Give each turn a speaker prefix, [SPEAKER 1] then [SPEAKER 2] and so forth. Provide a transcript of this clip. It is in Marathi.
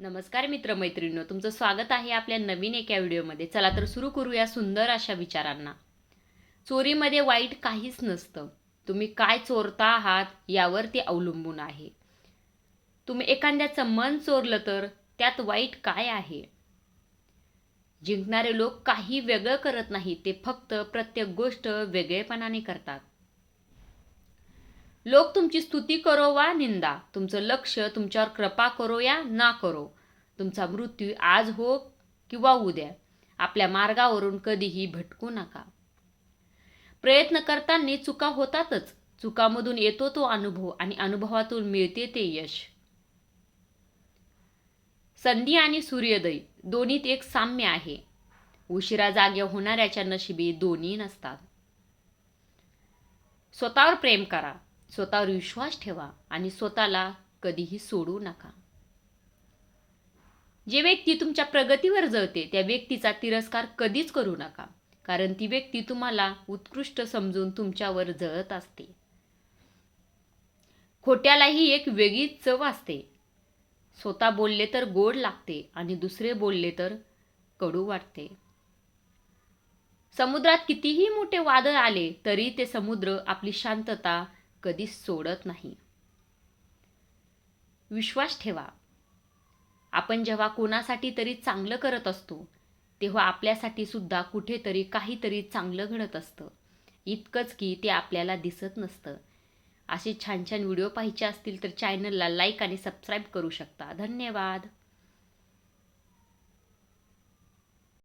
[SPEAKER 1] नमस्कार मित्रमैत्रिणींनो तुमचं स्वागत आहे आपल्या नवीन एका व्हिडिओमध्ये. चला तर सुरू करूया सुंदर अशा विचारांना. चोरीमध्ये वाईट काहीच नसतं. तुम्ही काय चोरता आहात यावर ते अवलंबून आहे. तुम्ही एखाद्याचं मन चोरलं तर त्यात वाईट काय आहे? जिंकणारे लोक काही वेगळं करत नाही ते फक्त प्रत्येक गोष्ट वेगळेपणाने करतात. लोक तुमची स्तुती करो वा निंदा. तुमचं लक्ष तुमच्यावर कृपा करो या ना करो. तुमचा मृत्यू आज हो किंवा उद्या. आपल्या मार्गावरून कधीही भटकू नका. प्रयत्न करताना चुका होतातच. चुकामधून येतो तो अनुभव आणि अनुभवातून मिळते ते यश. संधी आणि सूर्योदय दोन्हीत एक साम्य आहे. उशिरा जागे होणाऱ्याच्या नशिबी दोन्ही नसतात. स्वतःवर प्रेम करा. स्वतःवर विश्वास ठेवा आणि स्वतःला कधीही सोडू नका. जे व्यक्ती तुमच्या प्रगतीवर जळते त्या व्यक्तीचा तिरस्कार कधीच करू नका कारण ती व्यक्ती तुम्हाला उत्कृष्ट समजून तुमच्यावर जळत असते. खोट्यालाही एक वेगळीच चव असते. स्वतः बोलले तर गोड लागते आणि दुसरे बोलले तर कडू वाटते. समुद्रात कितीही मोठे वादळ आले तरी ते समुद्र आपली शांतता कधीच सोडत नाही. विश्वास ठेवा. आपण जेव्हा कोणासाठी तरी चांगलं करत असतो तेव्हा आपल्यासाठी सुद्धा कुठेतरी काहीतरी चांगलं घडत असतं. इतकंच की ते आपल्याला दिसत नसतं. असे छान छान व्हिडिओ पाहिजे असतील तर चॅनलला लाईक आणि सबस्क्राईब करू शकता. धन्यवाद.